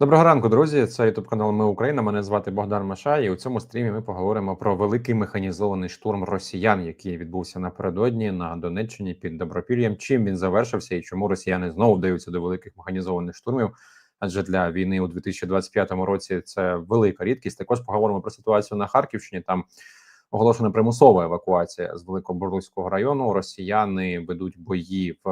Доброго ранку, друзі. Це Ютуб канал Ми Україна. Мене звати Богдан Маша. І у цьому стрімі ми поговоримо про великий механізований штурм росіян, який відбувся напередодні на Донеччині під Добропіллям. Чим він завершився і чому росіяни знову вдаються до великих механізованих штурмів? Адже для війни у 2025 році це велика рідкість. Також поговоримо про ситуацію на Харківщині. Там оголошена примусова евакуація з Великобурлуцького району. Росіяни ведуть бої в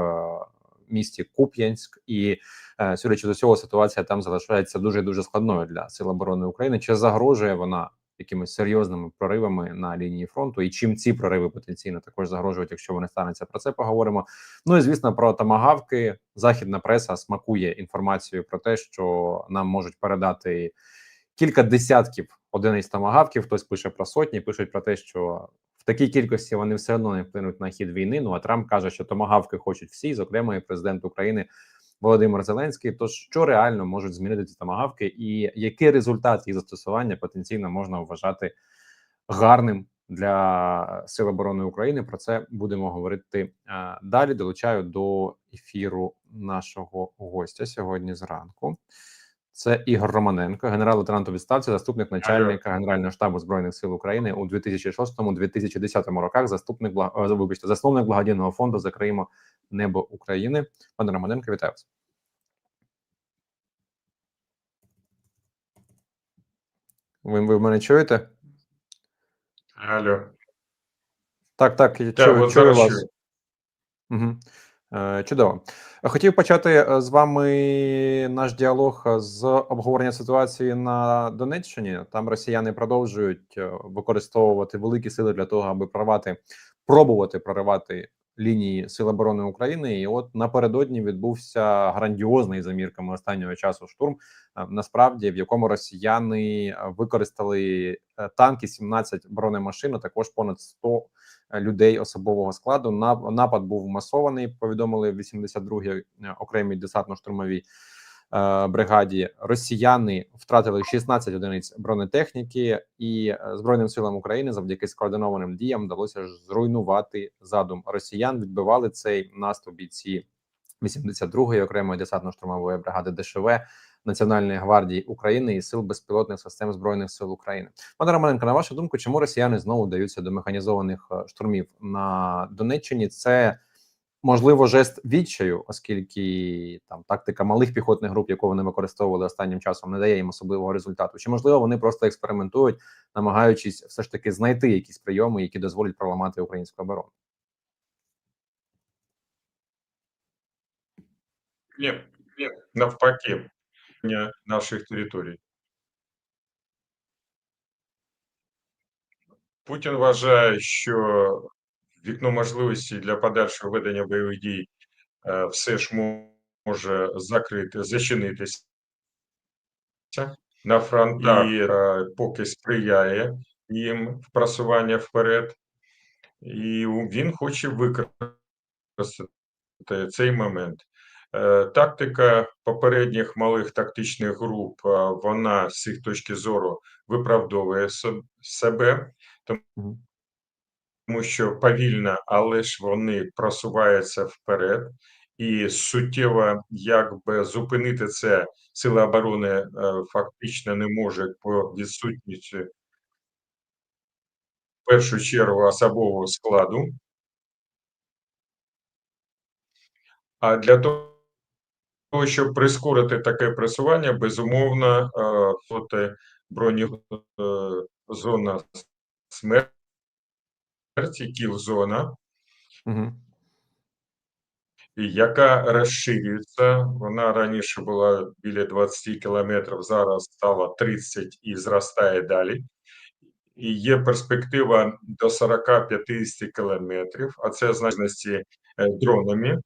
місті Куп'янськ, і е, судячи з усього, ситуація там залишається дуже дуже складною для сил оборони України. Чи загрожує вона якимись серйозними проривами на лінії фронту? І чим ці прориви потенційно також загрожують, якщо вони стануться? Про це поговоримо. Ну і звісно, про тамагавки. Західна преса смакує інформацією про те, що нам можуть передати кілька десятків одиниць тамагавків. Хтось пише про сотні, пишуть про те, що в такій кількості вони все одно не вплинуть на хід війни. Ну а Трамп каже, що томагавки хочуть всі, зокрема і президент України Володимир Зеленський. Тож що реально можуть змінити ці томагавки, і який результат їх застосування потенційно можна вважати гарним для Сил оборони України? Про це будемо говорити далі. Долучаю до ефіру нашого гостя сьогодні зранку. Це Ігор Романенко, генерал-лейтенант у відставці, заступник начальника Генерального штабу збройних сил України у 2006-2010 роках. Заступник вибачте, засновник благодійного фонду Закриємо небо України. Пане Романенко, вітаю вас. Ви, ви мене чуєте? Алло. Так, так, я чую, чую вас. чую. Угу. Чудово, хотів почати е, з вами наш діалог з обговорення ситуації на Донеччині. Там росіяни продовжують е, використовувати великі сили для того, аби прорвати, пробувати проривати лінії Сил оборони України. І от напередодні відбувся грандіозний за мірками останнього часу штурм. Насправді, в якому росіяни використали танки, 17 бронемашин, а також понад 100 людей особового складу. напад був масований. Повідомили в 82-й е, окремій десантно-штурмовій е, бригаді. Росіяни втратили 16 одиниць бронетехніки, і е, збройним силам України завдяки скоординованим діям вдалося зруйнувати задум росіян. Відбивали цей наступ бійці 82-ї окремої десантно-штурмової бригади ДШВ. Національної гвардії України і сил безпілотних систем збройних сил України. Пане Романенко, на вашу думку, чому росіяни знову даються до механізованих е, штурмів на Донеччині? Це можливо жест відчаю, оскільки там тактика малих піхотних груп, яку вони використовували останнім часом, не дає їм особливого результату. Чи можливо вони просто експериментують, намагаючись все ж таки знайти якісь прийоми, які дозволять проламати українську оборону? Ні, ні, навпаки наших територій. Путін вважає, що вікно можливості для подальшого ведення бойових дій е, все ж може закрити, зачинитися на фронтах, і е, поки сприяє їм в просування вперед, і він хоче використати цей момент. Е, тактика попередніх малих тактичних груп вона з їх точки зору виправдовує себе, тому що повільно, але ж вони просуваються вперед, і суттєво якби зупинити це сили оборони е, фактично не можуть по відсутності в першу чергу особового складу. А для того того, щоб прискорити таке пресування, безумовно, фото бронезона смерті, кіл-зона, угу. яка розширюється. Вона раніше була біля 20 кілометрів, зараз стала 30 і зростає далі. І є перспектива до 40-50 кілометрів, а це значності е, дронами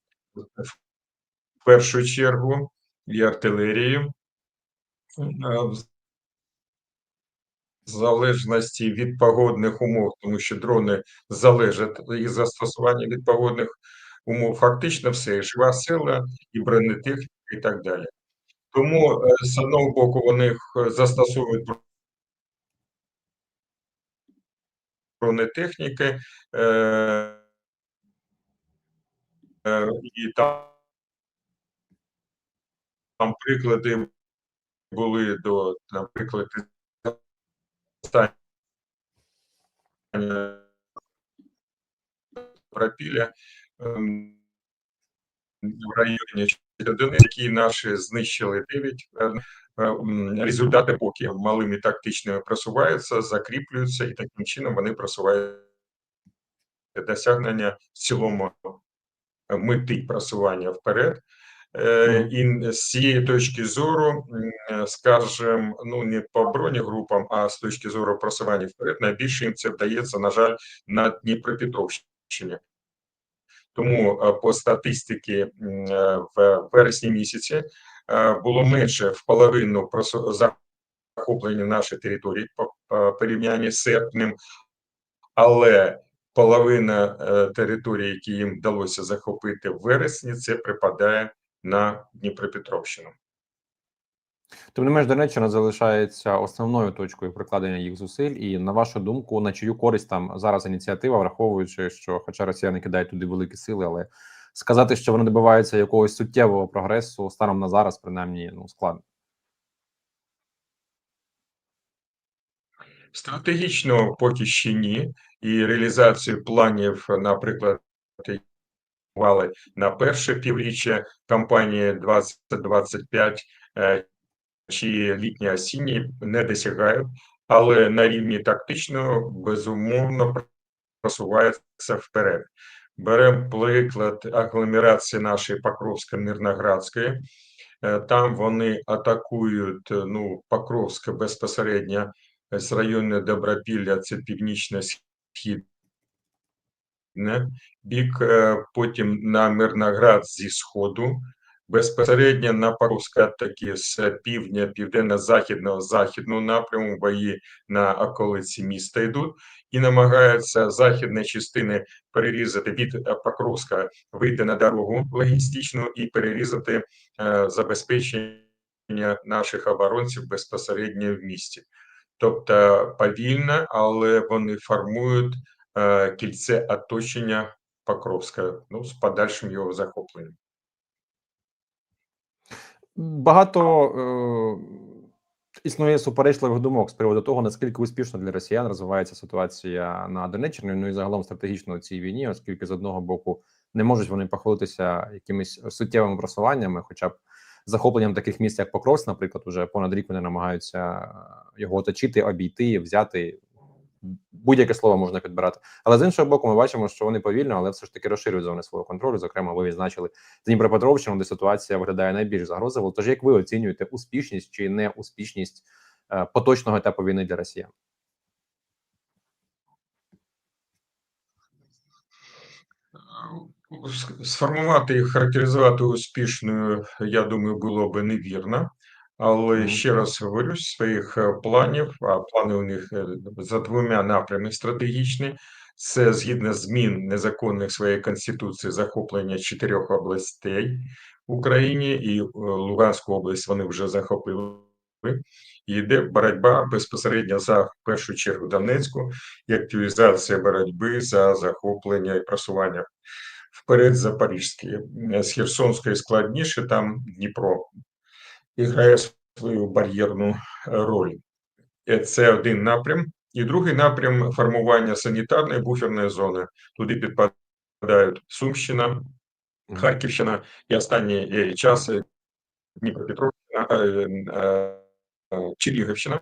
першу чергу і артилерію. В залежності від погодних умов, тому що дрони залежать їх застосування від погодних умов, фактично все, жива сила, і бронетехніка, і так далі. Тому е, з одного боку вони застосовують бронетехніки е, е, і там там приклади були до, наприклад, останнього Пропіля ем, в районі Донецька, які наші знищили 9. е, Результати поки малими тактичними просуваються, закріплюються, і таким чином вони просувають досягнення в цілому мети просування вперед. Е. І з цієї точки зору, м, скажем, ну не по бронегрупам, а з точки зору просування вперед, найбільше їм це вдається, на жаль, на Дніпропетровщині. Тому е, по статистиці е, в вересні місяці е, було менше в половину захоплення нашої території по по порівнянні з серпнем, але половина е, території, які їм вдалося захопити в вересні, це припадає на Дніпропетровщину. Тим не менш, Донеччина залишається основною точкою прикладення їх зусиль. І на вашу думку, на чию користь там зараз ініціатива, враховуючи, що, хоча росіяни кидають туди великі сили, але сказати, що вони добиваються якогось суттєвого прогресу станом на зараз, принаймні, ну складно. Стратегічно поки ще ні, і реалізацію планів, наприклад, мали на перше півріччя кампанії 2025 е, чи літні осінні не досягають, але на рівні тактичного безумовно просувається вперед. Беремо приклад агломерації нашої Покровсько-Мирноградської. Е, Там вони атакують ну, Покровське безпосередньо з району Добропілля, це північно-східне бік, е, потім на Мирноград зі сходу, безпосередньо на Покровське атаки з півдня, південно-західного, західного напряму, бої на околиці міста йдуть, і намагаються західні частини перерізати від е, Покровська, вийти на дорогу логістичну і перерізати е, забезпечення наших оборонців безпосередньо в місті. Тобто повільно, але вони формують кільце оточення Покровська, ну, з подальшим його захопленням. Багато е, існує суперечливих думок з приводу того, наскільки успішно для росіян розвивається ситуація на Донеччині, ну і загалом стратегічно у цій війні, оскільки з одного боку не можуть вони похвалитися якимись суттєвими просуваннями, хоча б захопленням таких міст, як Покровськ, наприклад, уже понад рік вони намагаються його оточити, обійти, взяти. Будь-яке слово можна підбирати, але з іншого боку, ми бачимо, що вони повільно, але все ж таки розширюють зони свого контролю. Зокрема, ви відзначили Дніпропетровщину, де ситуація виглядає найбільш загрозливо. Тож як ви оцінюєте успішність чи неуспішність е, поточного етапу війни для росіян? Сформувати і характеризувати успішною, я думаю, було би невірно. Але ще раз говорю, своїх е, планів, а плани у них е, за двома напрямами стратегічні. Це згідно змін незаконних своєї конституції захоплення чотирьох областей в Україні і е, Луганську область вони вже захопили. І йде боротьба безпосередньо за в першу чергу Донецьку і активізація боротьби за захоплення і просування вперед Запорізькі. З Херсонської складніше, там Дніпро грає свою бар'єрну е, роль. Е, Це один напрям. І другий напрям формування санітарної буферної зони. Туди підпадають Сумщина, Харківщина і останні е, часи Дніпропетровщина, Чернігівщина.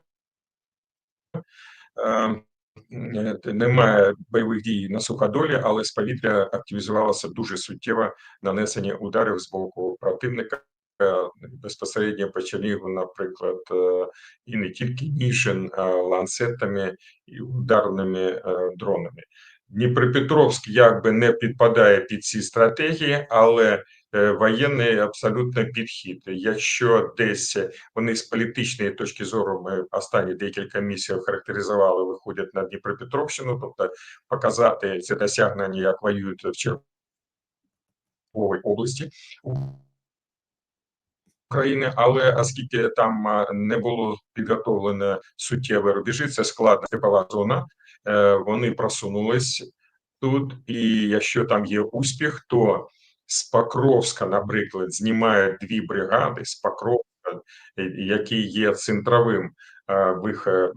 Немає бойових дій на суходолі, але з повітря активізувалося дуже суттєво нанесення ударів з боку противника. Е, Безпосередньо по Чернігу, наприклад, е, і не тільки Ніжин, ланцетами і ударними е, дронами. Дніпропетровськ якби не підпадає під ці стратегії, але воєнний абсолютно підхід. Якщо десь вони з політичної точки зору, ми останні декілька місяців характеризували, виходять на Дніпропетровщину, тобто показати це досягнення, як воюють в Черговій області України, але оскільки там не було підготовлено суттєві рубежі, це складна степова зона, е, вони просунулись тут, і якщо там є успіх, то з Покровська, наприклад, знімають дві бригади з Покровська який є центровим е, в їх е,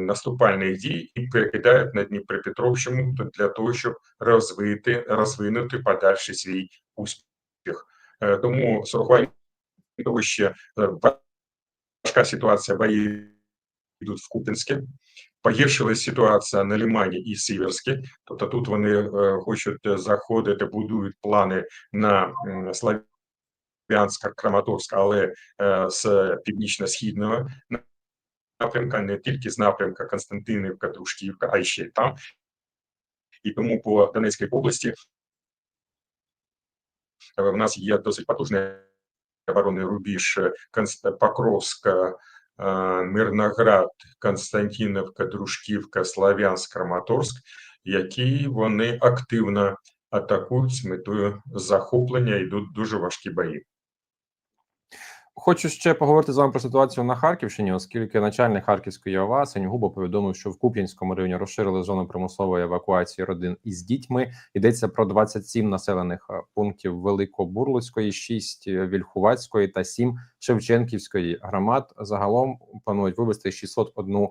наступальних дій, і перекидають на Дніпропетровщину для того, щоб розвити, розвинути подальший свій успіх. Тому з що е, важка ситуація бої йдуть в Купінське, погіршилась ситуація на Лимані і Сіверське, тобто тут вони е, хочуть заходити, будують плани на Слав'янська, Краматорська, але е, з північно-східного напрямка, не тільки з напрямка Константинівка, Дружківка, а й ще там. І тому по Донецькій області в нас є досить потужний оборонний рубіж Покровська, е, Мирноград, Константиновка, Дружківка, Слав'янськ, Краматорськ, які вони активно атакують з метою захоплення, йдуть дуже важкі бої. Хочу ще поговорити з вами про ситуацію на Харківщині, оскільки начальник Харківської ОВА Сеньгуба повідомив, що в Куп'янському районі розширили зону примусової евакуації родин із дітьми. Йдеться про 27 населених е, пунктів Великобурлуцької, 6 Вільхувацької та 7 Шевченківської громад. Загалом планують вивести 601 е,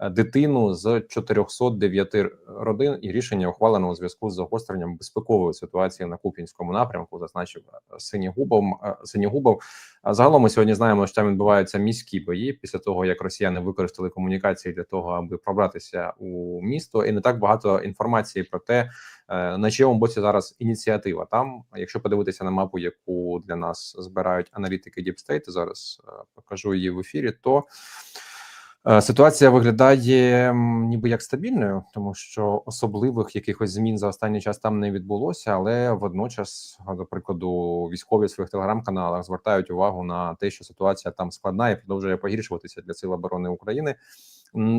дитину з 409 родин, і рішення ухвалено у зв'язку з загостренням безпекової ситуації на Куп'янському напрямку, зазначив е, Синігубов. е, Синігубов. А загалом ми сьогодні знаємо, що там відбуваються міські бої після того, як росіяни використали комунікації для того, аби пробратися у місто, і не так багато інформації про те, е, на чому боці зараз ініціатива. Там, якщо подивитися на мапу, яку для нас збирають аналітики State, зараз е, покажу її в ефірі, то е, ситуація виглядає ніби як стабільною, тому що особливих якихось змін за останній час там не відбулося, але водночас, до прикладу, військові в своїх телеграм-каналах звертають увагу на те, що ситуація там складна і продовжує погіршуватися для сил оборони України.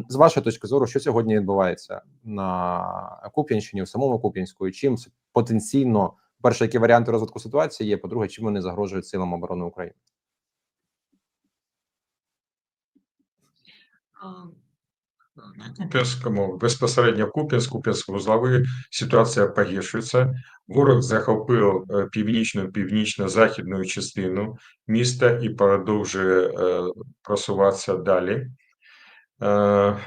З вашої точки зору, що сьогодні відбувається на Куп'янщині, в самому Куп'янську, і чим потенційно перше, які варіанти розвитку ситуації є? По-друге, чим вони загрожують силам оборони України? Куп'янському, безпосередньо в Куп'янськ, Куп'янськ-Вузловий, ситуація погіршується. Ворог захопив е, північну, північно-західну частину міста і продовжує е, просуватися далі. Е,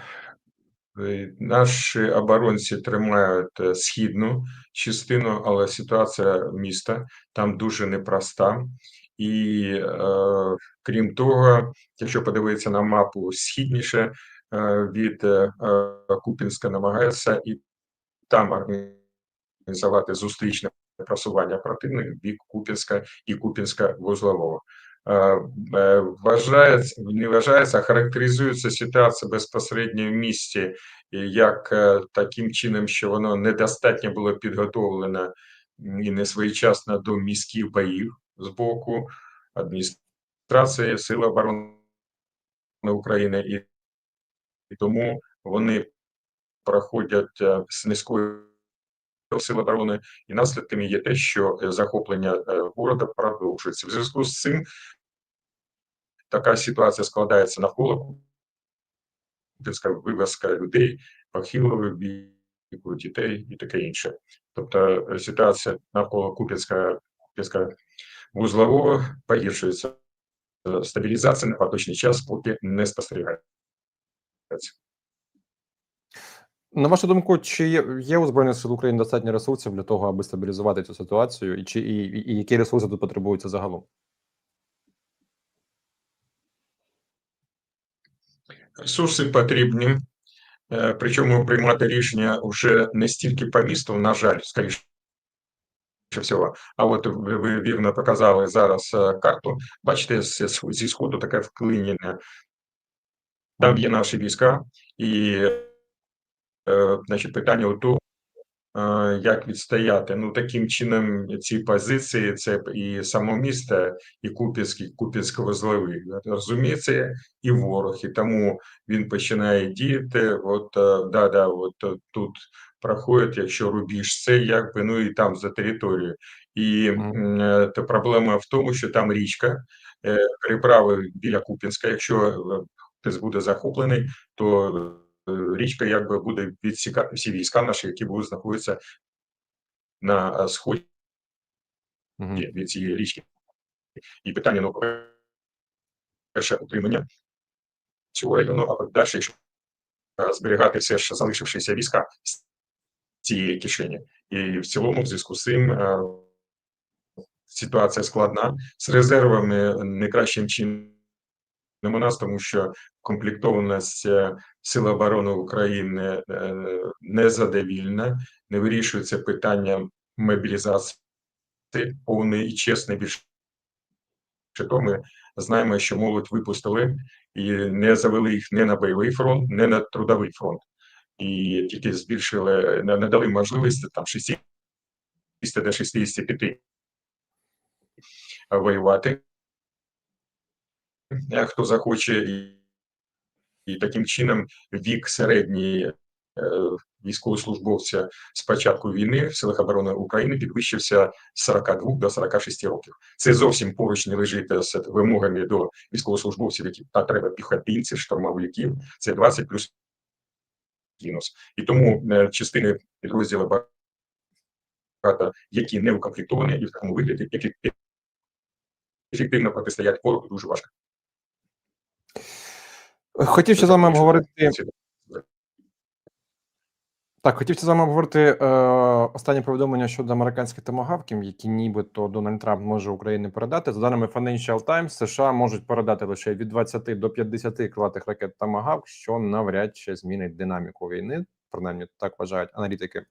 Наші оборонці тримають східну частину, але ситуація міста там дуже непроста. І е, крім того, якщо подивитися на мапу східніше е, від е, Купінська, намагається і там організувати зустрічне просування противника бік Купінська і Купінська вузлового. Е, е, Вважається, не вважається, а характеризується ситуація безпосередньо в місті як е, таким чином, що воно недостатньо було підготовлено і не своєчасно до міських боїв з боку адміністрації Сил оборони України, і, тому вони проходять е, з низькою сил оборони, і наслідками є те, що е, захоплення е, города продовжується. В зв'язку з цим така ситуація складається навколо Куп'янська вивезка людей, похилого віку, дітей і таке інше. Тобто ситуація навколо Куп'янська Куп'янська вузлового погіршується. Стабілізація на поточний час поки не спостерігається. На вашу думку, чи є, є у збройних сил України достатньо ресурсів для того, аби стабілізувати цю ситуацію, і чи і, і, і які ресурси тут потребуються загалом? Ресурси потрібні, е, причому приймати рішення вже не стільки по місту, на жаль, скоріше всього. А от ви, вірно показали зараз е, карту. Бачите, зі сходу таке вклинення. Там є наші війська, і е, значить, питання у тому, е, як відстояти. Ну, таким чином, ці позиції, це і само місто, і Куп'янський, Куп'янсько-Вузловий. Розуміється, і ворог, і тому він починає діяти. От да, да, от тут проходить, якщо рубіж це якби ну і там за територією. І е, та проблема в тому, що там річка, е, переправи біля Куп'янська. Якщо е, хтось буде захоплений, то річка якби буде відсікати всі війська наші, які будуть знаходитися на сході від цієї річки. І питання ну перше утримання цього району, а далі якщо зберігати все ж залишившися війська цієї кишені. І в цілому, в зв'язку з цим, е, ситуація складна з резервами не кращим чином у нас, тому що комплектованість Сил оборони України е, незадовільна, не вирішується питання мобілізації повний і чесний більше того, ми знаємо, що молодь випустили і не завели їх не на бойовий фронт, не на трудовий фронт. І тільки збільшили, не дали можливості там 60 до 65 воювати, хто захоче, і, і таким чином вік середній е, військовослужбовця з початку війни в силах оборони України підвищився з 42 до 46 років. Це зовсім поруч не лежить з вимогами до військовослужбовців, які та треба піхотинців, штурмовиків. Це 20 плюс мінус. І тому е, частини підрозділів багато, які не укомплектовані і в такому вигляді, які ефективно протистоять ворогу, дуже важко. Хотів ще з вами обговорити. Так, хотів з вами обговорити е, останнє повідомлення щодо американських томагавків, які нібито Дональд Трамп може Україні передати. За даними Financial Times, США можуть передати лише від 20 до 50 крилатих ракет Томагавк, що навряд чи змінить динаміку війни. Принаймні так вважають аналітики. Е,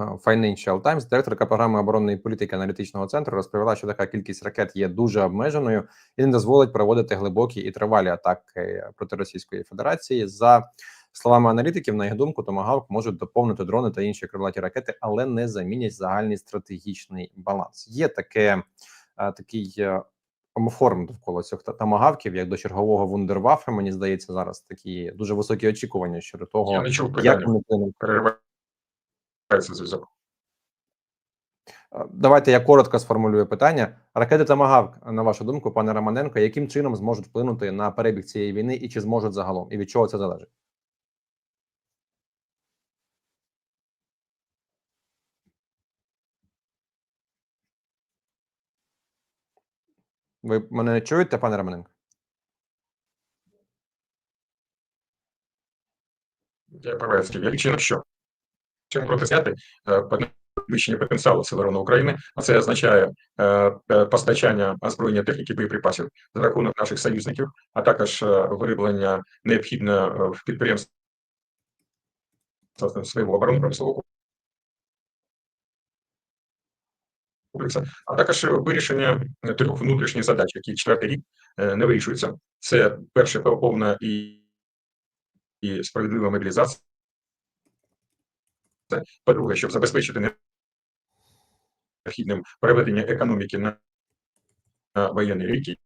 Financial Times, директорка програми оборонної політики аналітичного центру, розповіла, що така кількість ракет є дуже обмеженою і не дозволить проводити глибокі і тривалі атаки проти Російської Федерації. За словами аналітиків, на їх думку, Томагавк можуть доповнити дрони та інші крилаті ракети, але не замінять загальний стратегічний баланс. Є таке е, такий е, омоформ довкола цих та- томагавків, як до чергового вундерваффе. Мені здається, зараз такі дуже високі очікування щодо Я того, не чув як вони переривається зв'язок. Е, Давайте я коротко сформулюю питання. Ракети Томагавк, на вашу думку, пане Романенко, яким чином зможуть вплинути на перебіг цієї війни і чи зможуть загалом? І від чого це залежить? Ви мене не чуєте, пане Романенко? Я Павельський. Я чином що? Чим протистояти е, підвищення потенціалу оборони України, а це означає е, е, постачання озброєння техніки боєприпасів за рахунок наших союзників, а також вироблення необхідно в підприємствах свого оборонно промислового а також вирішення трьох внутрішніх задач, які четвертий рік е, не вирішуються. Це перше повна і, і справедлива мобілізація. По-друге, щоб забезпечити необхідним переведення економіки на, воєнний рік.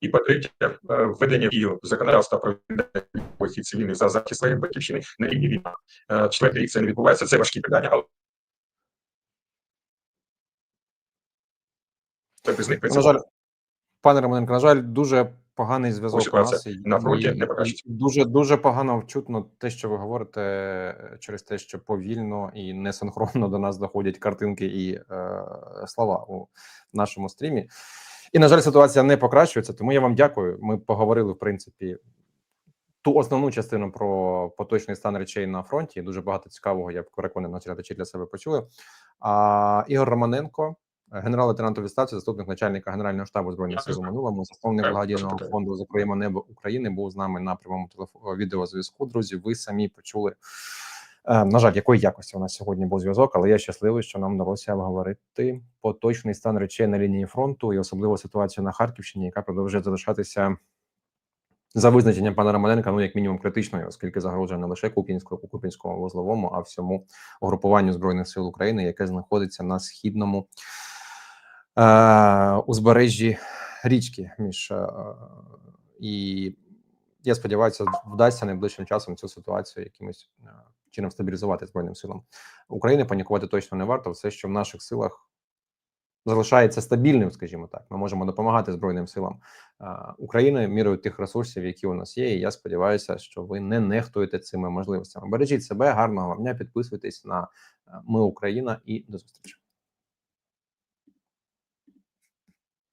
І по-третє, е, введення дію законодавства про цивільних за захист своєї батьківщини на рівні війни. Е, Четвертий рік це не відбувається, це важкі питання, але без них На жаль, пане Романенко, на жаль, дуже поганий зв'язок у нас. на фронті не покращиться. і Дуже дуже погано чутно те, що ви говорите, через те, що повільно і несинхронно до нас доходять картинки і е, слова у нашому стрімі. І на жаль, ситуація не покращується. Тому я вам дякую. Ми поговорили в принципі ту основну частину про поточний стан речей на фронті. Дуже багато цікавого. Я переконаний, глядачі для себе почули. А Ігор Романенко, генерал-лейтенант у відставці, заступник начальника генерального штабу збройних сил у минулому, засновник благодійного фонду Закриємо небо України, був з нами на прямому телефоні відеозв'язку. Друзі, ви самі почули. е, На жаль, якої якості у нас сьогодні був зв'язок, але я щасливий, що нам вдалося обговорити поточний стан речей на лінії фронту і особливо ситуацію на Харківщині, яка продовжує залишатися за визначенням пана Романенка, ну як мінімум критичною, оскільки загрожує не лише Куп'янському, Куп'янському вузловому, а всьому угрупуванню збройних сил України, яке знаходиться на східному узбережжі річки. Між е, і я сподіваюся, вдасться найближчим часом цю ситуацію якимось е, чином стабілізувати збройним силам України. Панікувати точно не варто. Все, що в наших силах залишається стабільним, скажімо так. Ми можемо допомагати Збройним силам е, України мірою тих ресурсів, які у нас є. І я сподіваюся, що ви не нехтуєте цими можливостями. Бережіть себе, гарного вам дня, підписуйтесь на е, Ми Україна і до зустрічі.